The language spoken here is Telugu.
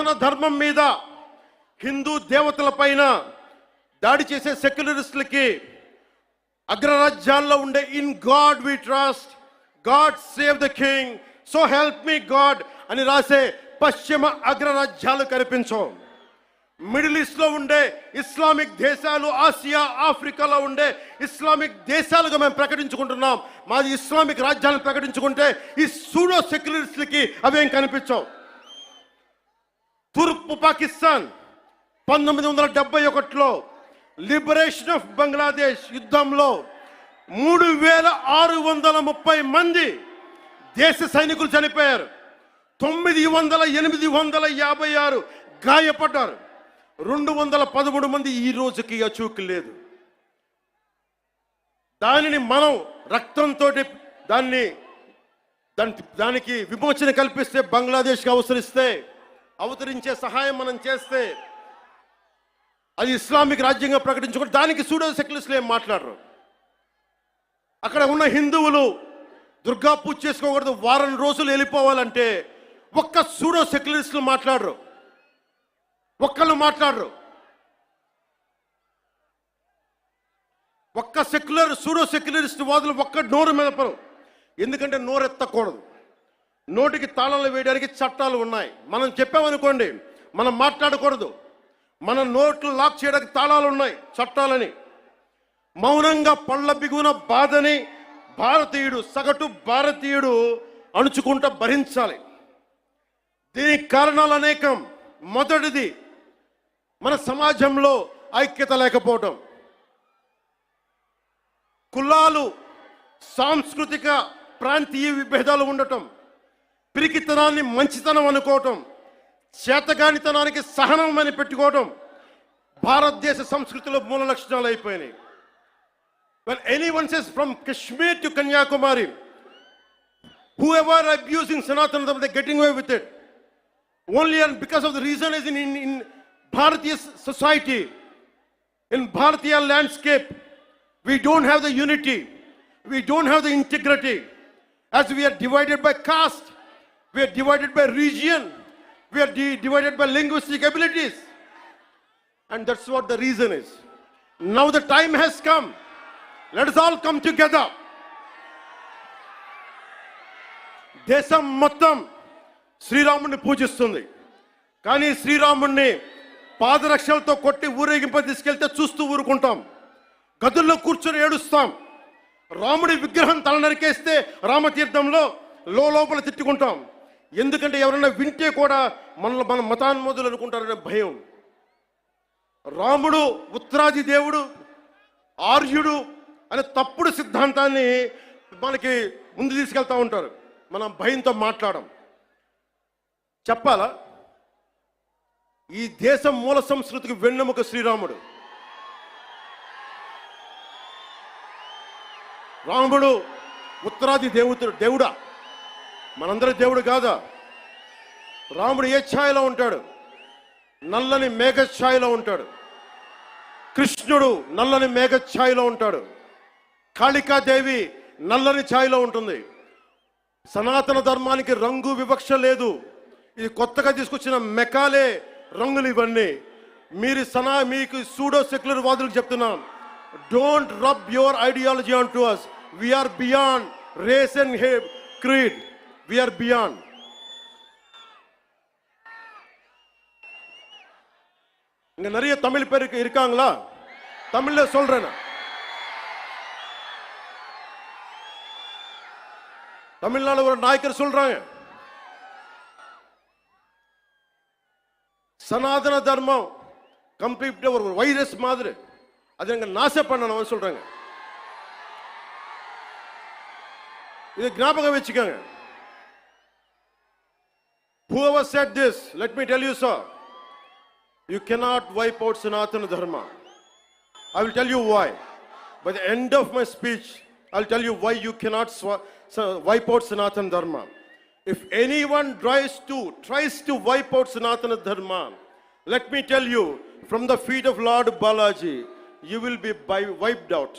సనాతన ధర్మం మీద హిందూ దేవతల పైన దాడి చేసే సెక్యులరిస్టులకి అగ్రరాజ్యాల్లో ఉండే in God we trust God save the king so help me God అని రాసే పశ్చిమ అగ్రరాజ్యాలు కనిపించవు. మిడిల్ ఈస్ట్లో ఉండే ఇస్లామిక్ దేశాలు ఆసియా ఆఫ్రికాలో ఉండే ఇస్లామిక్ దేశాలుగా మేము ప్రకటించుకుంటున్నాం. మాది ఇస్లామిక్ రాజ్యాలను ప్రకటించుకుంటే ఈ సూడో సెక్యులరిస్ట్లకి అవేం కనిపించవు. తూర్పు పాకిస్తాన్ పంతొమ్మిది వందల డెబ్బై ఒకటిలో లిబరేషన్ ఆఫ్ బంగ్లాదేశ్ యుద్ధంలో మూడు వేల ఆరు వందల ముప్పై మంది దేశ సైనికులు చనిపోయారు. తొమ్మిది వందల ఎనిమిది వందల యాభై ఆరు గాయపడ్డారు. రెండు వందల పదమూడు మంది ఈ రోజుకి అచూకి లేదు. దానిని మనం రక్తంతో దాన్ని దాని దానికి విమోచన కల్పిస్తే బంగ్లాదేశ్కి అవసరిస్తే అవతరించే సహాయం మనం చేస్తే అది ఇస్లామిక్ రాజ్యంగా ప్రకటించుకుంటే దానికి సూడో సెక్యులర్స్లు ఏం మాట్లాడరు. అక్కడ ఉన్న హిందువులు దుర్గా పూజ చేసుకోకూడదు వారం రోజులు వెళ్ళిపోవాలంటే ఒక్క సూడో సెక్యులరిస్టులు మాట్లాడరు. ఒక్కళ్ళు మాట్లాడరు. ఒక్క సెక్యులర్ సూడో సెక్యులరిస్ట్ వాదులు ఒక్క నోరు మెదపరు. ఎందుకంటే నోరెత్తకూడదు. నోటికి తాళాలు వేయడానికి చట్టాలు ఉన్నాయి. మనం చెప్పామనుకోండి మనం మాట్లాడకూడదు. మన నోట్లు లాక్ చేయడానికి తాళాలు ఉన్నాయి చట్టాలని. మౌనంగా పళ్ళ బిగున బాధని భారతీయుడు సగటు భారతీయుడు అణుచుకుంటూ భరించాలి. దీనికి కారణాలు అనేకం. మొదటిది మన సమాజంలో ఐక్యత లేకపోవటం. కులాలు సాంస్కృతిక ప్రాంతీయ విభేదాలు ఉండటం. పిరికితనాన్ని మంచితనం అనుకోవటం చేతగానితనానికి సహనం అని పెట్టుకోవటం భారతదేశ సంస్కృతిలో మూల లక్షణాలు అయిపోయినాయి when anyone says from Kashmir to Kanyakumari whoever abusing Sanatana they getting away with it only and because of the reason is in in Bharatiya society in Bharatiya landscape we don't have the unity we don't have the integrity as we are divided by caste we are divided by region, we are di- divided by linguistic abilities. And that's what the reason is. Now the time has come. Let us all come together. దేశం మొత్తం శ్రీరాముడిని పూజిస్తుంది కానీ శ్రీరాముడిని పాదరక్షలతో కొట్టి ఊరేగింప తీసుకెళ్తే చూస్తూ ఊరుకుంటాం గదుల్లో కూర్చొని ఏడుస్తాం రాముడి విగ్రహం తల నరికేస్తే రామతీర్థంలో లోపల తిట్టుకుంటాం ఎందుకంటే ఎవరైనా వింటే కూడా మనల్ని మన మతాన్మోదులు అనుకుంటారనే భయం. రాముడు ఉత్తరాది దేవుడు ఆర్యుడు అనే తప్పుడు సిద్ధాంతాన్ని మనకి ముందు తీసుకెళ్తా ఉంటారు. మనం భయంతో మాట్లాడడం చెప్పాలా? ఈ దేశం మూల సంస్కృతికి వెన్నెముక శ్రీరాముడు. రాముడు ఉత్తరాది దేవుతుడు దేవుడా? మనందరి దేవుడు కాదా? రాముడు ఏ ఛాయలో ఉంటాడు? నల్లని మేఘ ఛాయలో ఉంటాడు. కృష్ణుడు నల్లని మేఘ ఛాయలో ఉంటాడు. కాళికాదేవి నల్లని ఛాయలో ఉంటుంది. సనాతన ధర్మానికి రంగు వివక్ష లేదు. ఇది కొత్తగా తీసుకొచ్చిన మెకాలే రంగులు ఇవన్నీ. మీరు సనా మీకు సూడో సెక్యులర్ వాదులకు చెప్తున్నాం. Don't rub your ideology on to us we are beyond race and hey creed we are beyond இங்க நிறைய தமிழ் பேருக்கு இருக்காங்களா? தமிழ்ல சொல்றேன் தமிழ்நாடு ஒரு நாயக்கர் சொல்றாங்க. சனாதன தர்மம் கம்ப்ளீட்டா ஒரு வைரஸ் மாதிரி. அதை எங்க நாச பண்ணணும் சொல்றாங்க. இது ஞாபகம் வச்சுக்கோங்க. Whoever said this, let me tell you, sir, you cannot wipe out Sanatana Dharma. I will tell you why. By the end of my speech, I'll tell you why you cannot wipe out Sanatana Dharma. If anyone tries to tries to wipe out Sanatana Dharma, let me tell you, from the feet of Lord Balaji, you will be wiped out.